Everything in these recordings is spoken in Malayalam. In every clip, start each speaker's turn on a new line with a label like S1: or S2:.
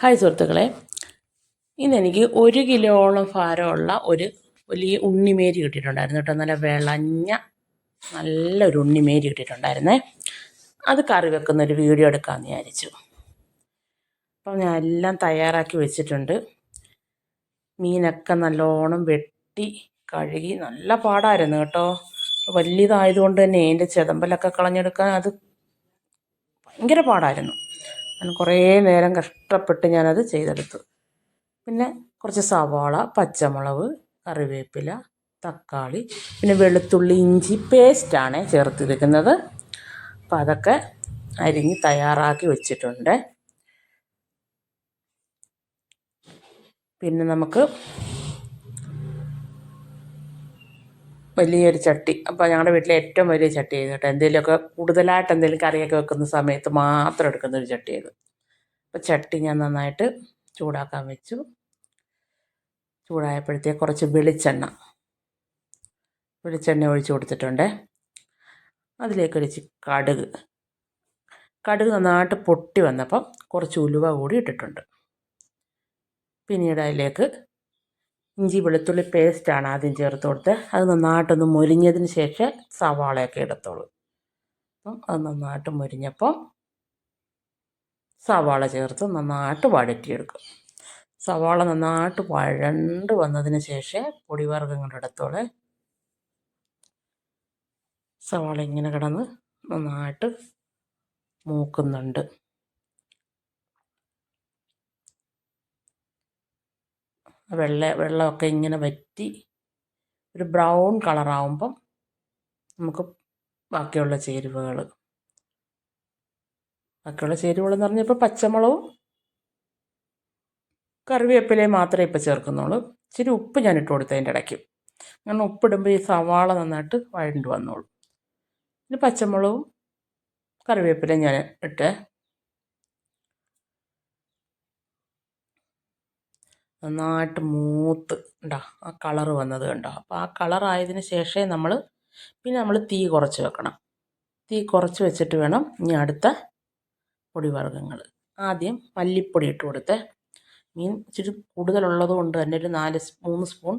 S1: ഹായ് സുഹൃത്തുക്കളെ. ഇന്ന് എനിക്ക് ഒരു കിലോളം ഭാരമുള്ള ഒരു വലിയ ഉണ്ണിമേരി കിട്ടിയിട്ടുണ്ടായിരുന്നു കേട്ടോ. നല്ല വിളഞ്ഞ നല്ലൊരു ഉണ്ണിമേരി കിട്ടിയിട്ടുണ്ടായിരുന്നേ. അത് കറി വെക്കുന്ന ഒരു വീഡിയോ എടുക്കാമെന്ന് വിചാരിച്ചു. അപ്പം ഞാൻ എല്ലാം തയ്യാറാക്കി വെച്ചിട്ടുണ്ട്. മീനൊക്കെ നല്ലോണം വെട്ടി കഴുകി നല്ല പാടായിരുന്നു കേട്ടോ. വലിയതായതുകൊണ്ട് തന്നെ അതിന്റെ ചെതമ്പലൊക്കെ കളഞ്ഞെടുക്കാൻ അത് ഭയങ്കര പാടായിരുന്നു. ഞാൻ കുറേ നേരം കഷ്ടപ്പെട്ട് ഞാനത് ചെയ്തെടുത്തു. പിന്നെ കുറച്ച് സവാള പച്ചമുളക് കറിവേപ്പില തക്കാളി പിന്നെ വെളുത്തുള്ളി ഇഞ്ചി പേസ്റ്റാണ് ചേർത്തിരിക്കുന്നത്. അപ്പോൾ അതൊക്കെ അരിഞ്ഞ് തയ്യാറാക്കി വെച്ചിട്ടുണ്ട്. പിന്നെ നമുക്ക് വലിയൊരു ചട്ടി. അപ്പോൾ ഞങ്ങളുടെ വീട്ടിലെ ഏറ്റവും വലിയ ചട്ടിയായിരുന്നു കേട്ടോ. എന്തെങ്കിലുമൊക്കെ കൂടുതലായിട്ട് എന്തെങ്കിലും കറിയൊക്കെ വെക്കുന്ന സമയത്ത് മാത്രം എടുക്കുന്ന ഒരു ചട്ടിയായിരുന്നു. അപ്പോൾ ചട്ടി ഞാൻ നന്നായിട്ട് ചൂടാക്കാൻ വെച്ചു. ചൂടായപ്പോഴത്തേക്ക് കുറച്ച് വെളിച്ചെണ്ണ. വെളിച്ചെണ്ണ ഒഴിച്ചു കൊടുത്തിട്ടുണ്ട്. അതിലേക്കൊരു കടുക്. കടുക് നന്നായിട്ട് പൊട്ടി വന്നപ്പം കുറച്ച് ഉലുവ കൂടി ഇട്ടിട്ടുണ്ട്. പിന്നീട് അതിലേക്ക് ഇഞ്ചി വെളുത്തുള്ളി പേസ്റ്റാണ് ആദ്യം ചേർത്ത് കൊടുത്ത്. അത് നന്നായിട്ടൊന്ന് മുരിഞ്ഞതിന് ശേഷം സവാളയൊക്കെ എടുത്തോളൂ അപ്പം അത് നന്നായിട്ട് മുരിഞ്ഞപ്പോൾ സവാള ചേർത്ത് നന്നായിട്ട് വഴറ്റിയെടുക്കും. സവാള നന്നായിട്ട് വഴണ്ട് വന്നതിന് ശേഷം പൊടിവർഗങ്ങളുടെ എടുത്തോളെ. സവാള ഇങ്ങനെ കിടന്ന് നന്നായിട്ട് മൂക്കുന്നുണ്ട്. വെള്ള വെള്ളമൊക്കെ ഇങ്ങനെ വറ്റി ഒരു ബ്രൗൺ കളറാവുമ്പം നമുക്ക് ബാക്കിയുള്ള ചേരുവകൾ ബാക്കിയുള്ള ചേരുവകൾ എന്ന് പറഞ്ഞാൽ ഇപ്പോൾ പച്ചമുളകും കറിവേപ്പിലയും മാത്രമേ ഇപ്പോൾ ചേർക്കുന്നുള്ളൂ. ഇച്ചിരി ഉപ്പ് ഞാൻ ഇട്ട് കൊടുത്തതിന്റെ ഇടയ്ക്ക്. അങ്ങനെ ഉപ്പിടുമ്പോൾ ഈ സവാള നന്നായിട്ട് വഴണ്ട് വന്നോളും. പിന്നെ പച്ചമുളകും കറിവേപ്പിലയും ഞാൻ ഇട്ട് നന്നായിട്ട് മൂത്ത് ഉണ്ടോ ആ കളർ വന്നത് കണ്ടോ. അപ്പോൾ ആ കളറായതിന് ശേഷമേ നമ്മൾ പിന്നെ നമ്മൾ തീ കുറച്ച് വെക്കണം. തീ കുറച്ച് വെച്ചിട്ട് വേണം ഇനി അടുത്ത പൊടിവർഗങ്ങൾ ആദ്യം മല്ലിപ്പൊടി ഇട്ട് കൊടുത്ത്. മീൻ ഇച്ചിരി കൂടുതലുള്ളത് കൊണ്ട് തന്നെ ഒരു നാല് മൂന്ന് സ്പൂൺ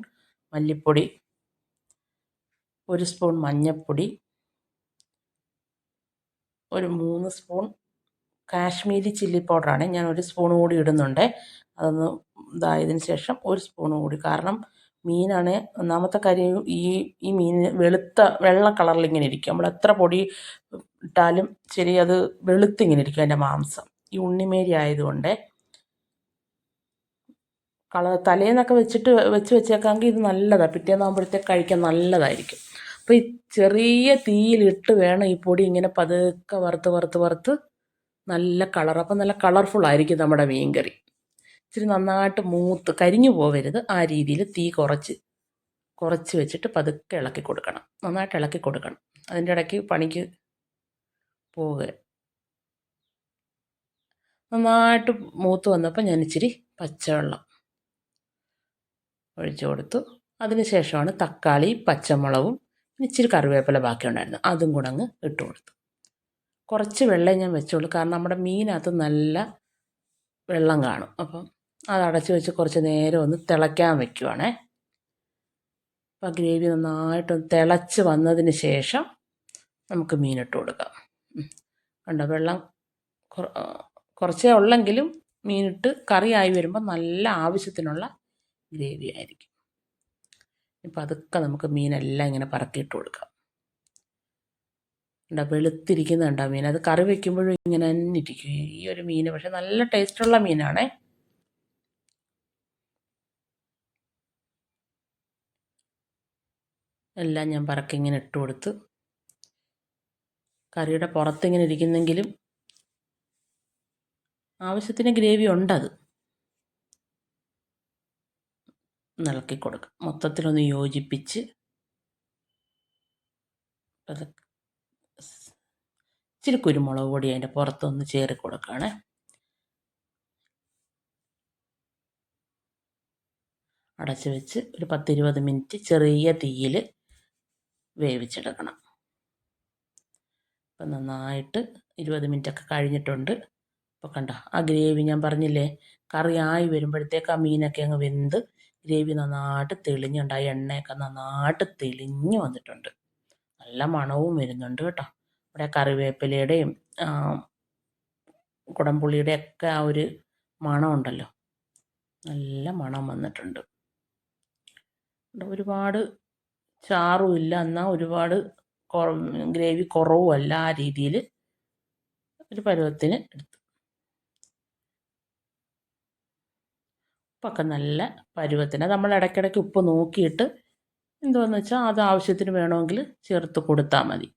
S1: മല്ലിപ്പൊടി ഒരു സ്പൂൺ മഞ്ഞൾപ്പൊടി ഒരു മൂന്ന് സ്പൂൺ കാശ്മീരി ചില്ലി പൗഡറാണ്. ഞാൻ ഒരു സ്പൂൺ കൂടി ഇടുന്നുണ്ട്. അതൊന്ന് ഇതായതിന് ശേഷം ഒരു സ്പൂൺ കൂടി. കാരണം മീനാണ് ഒന്നാമത്തെ കാര്യം ഈ ഈ മീൻ വെളുത്ത വെള്ള കളറിൽ ഇങ്ങനെ ഇരിക്കും. നമ്മൾ എത്ര പൊടി ഇട്ടാലും ശരി അത് വെളുത്തിങ്ങനെ ഇരിക്കും അതിന്റെ മാംസം. ഈ ഉണ്ണിമേരി ആയതുകൊണ്ട് കളർ തലേന്നൊക്കെ വെച്ചിട്ട് വെച്ച് വെച്ചേക്കാമെങ്കിൽ ഇത് നല്ലതാണ് പിറ്റേന്നാകുമ്പോഴത്തേക്ക് കഴിക്കാൻ നല്ലതായിരിക്കും. അപ്പോൾ ഈ ചെറിയ തീയിലിട്ട് വേണം ഈ പൊടി ഇങ്ങനെ പതുക്കെ വറുത്ത് വറുത്ത് വറുത്ത് നല്ല കളർ അപ്പം നല്ല കളർഫുൾ ആയിരിക്കും നമ്മുടെ മീൻ കറി ഇച്ചിരി നന്നായിട്ട് മൂത്ത് കരിഞ്ഞു പോവരുത്. ആ രീതിയിൽ തീ കുറച്ച് കുറച്ച് വെച്ചിട്ട് പതുക്കെ ഇളക്കി കൊടുക്കണം. നന്നായിട്ട് ഇളക്കി കൊടുക്കണം. അതിന്റെ ഇടയ്ക്ക് പണിക്ക് പോവുക. നന്നായിട്ട് മൂത്ത് വന്നപ്പോൾ ഞാൻ ഇച്ചിരി പച്ചവെള്ളം ഒഴിച്ചു കൊടുത്തു. അതിന് ശേഷമാണ് തക്കാളി പച്ചമുളകും ഇച്ചിരി കറിവേപ്പില ബാക്കിയുണ്ടായിരുന്നു അതും കൂടെ അങ്ങ് ഇട്ട് കൊടുത്തു. കുറച്ച് വെള്ളം ഞാൻ വെച്ചോളൂ കാരണം നമ്മുടെ മീനകത്ത് നല്ല വെള്ളം കാണും. അപ്പം അത് അടച്ചു വെച്ച് കുറച്ച് നേരം ഒന്ന് തിളയ്ക്കാൻ വെക്കുവാണേ. അപ്പം ഗ്രേവി നന്നായിട്ടൊന്ന് തിളച്ച് വന്നതിന് ശേഷം നമുക്ക് മീനിട്ട് കൊടുക്കാം. കണ്ടോ? വെള്ളം കുറച്ചേ ഉള്ളെങ്കിലും മീനിട്ട് കറിയായി വരുമ്പോൾ നല്ല ആവശ്യത്തിനുള്ള ഗ്രേവി ആയിരിക്കും. ഇപ്പം അതൊക്കെ നമുക്ക് മീനെല്ലാം ഇങ്ങനെ പറക്കിയിട്ട് കൊടുക്കാം. ഉണ്ടോ വെളുത്തിരിക്കുന്നുണ്ടോ മീൻ? അത് കറി വെക്കുമ്പോഴും ഇങ്ങനെ തന്നെ ഇരിക്കും. ഈ ഒരു മീൻ പക്ഷെ നല്ല ടേസ്റ്റുള്ള മീനാണേ. എല്ലാം ഞാൻ പറക്കി ഇങ്ങനെ ഇട്ട് കൊടുത്ത് കറിയുടെ പുറത്തിങ്ങനെ ഇരിക്കുന്നെങ്കിലും ആവശ്യത്തിന് ഗ്രേവി ഉണ്ടത് നിളക്കി കൊടുക്കുക മൊത്തത്തിലൊന്ന് യോജിപ്പിച്ച് ഇച്ചിരി കുരുമുളക് പൊടി അതിന്റെ പുറത്തൊന്ന് ചേറി കൊടുക്കുകയാണേ. അടച്ച് വെച്ച് ഒരു പത്തിരുപത് മിനിറ്റ് ചെറിയ തീയിൽ വേവിച്ചെടുക്കണം. അപ്പം നന്നായിട്ട് ഇരുപത് മിനിറ്റൊക്കെ കഴിഞ്ഞിട്ടുണ്ട്. അപ്പോൾ കണ്ട ആ ഗ്രേവി ഞാൻ പറഞ്ഞില്ലേ കറി ആയി വരുമ്പോഴത്തേക്ക് ആ മീനൊക്കെ അങ്ങ് വെന്ത് ഗ്രേവി നന്നായിട്ട് തെളിഞ്ഞുണ്ട്. ആ എണ്ണയൊക്കെ നന്നായിട്ട് തെളിഞ്ഞു വന്നിട്ടുണ്ട്. നല്ല മണവും വരുന്നുണ്ട് കേട്ടോ. ഇവിടെ കറിവേപ്പിലയുടെയും കുടംപുള്ളിയുടെയും ഒക്കെ ആ ഒരു മണമുണ്ടല്ലോ നല്ല മണം വന്നിട്ടുണ്ട്. ഒരുപാട് ചാറും ഇല്ല. എന്നാൽ ഒരുപാട് ഗ്രേവി കുറവുമല്ല ആ രീതിയിൽ ഒരു പരുവത്തിന് എടുത്തു. ഉപ്പൊക്കെ നല്ല പരുവത്തിന്. നമ്മൾ ഇടയ്ക്കിടയ്ക്ക് ഉപ്പ് നോക്കിയിട്ട് എന്തുവാന്ന് വെച്ചാൽ അത് ആവശ്യത്തിന് വേണമെങ്കിൽ ചേർത്ത് കൊടുത്താൽ മതി.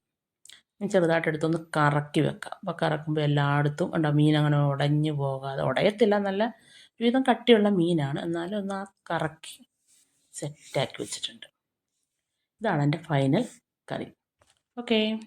S1: ചെറുതായിട്ട് എടുത്തൊന്ന് കറക്കി വെക്കാം. അപ്പോൾ കറക്കുമ്പോൾ എല്ലായിടത്തും ഉണ്ടോ മീൻ അങ്ങനെ ഉടഞ്ഞു പോകാതെ. ഉടയത്തില്ല. നല്ല ഒരുവിധം കട്ടിയുള്ള മീനാണ്. എന്നാലും ഒന്ന് ആ കറക്കി സെറ്റാക്കി വെച്ചിട്ടുണ്ട്. ഇതാണ് എന്റെ ഫൈനൽ കറി. ഓക്കേ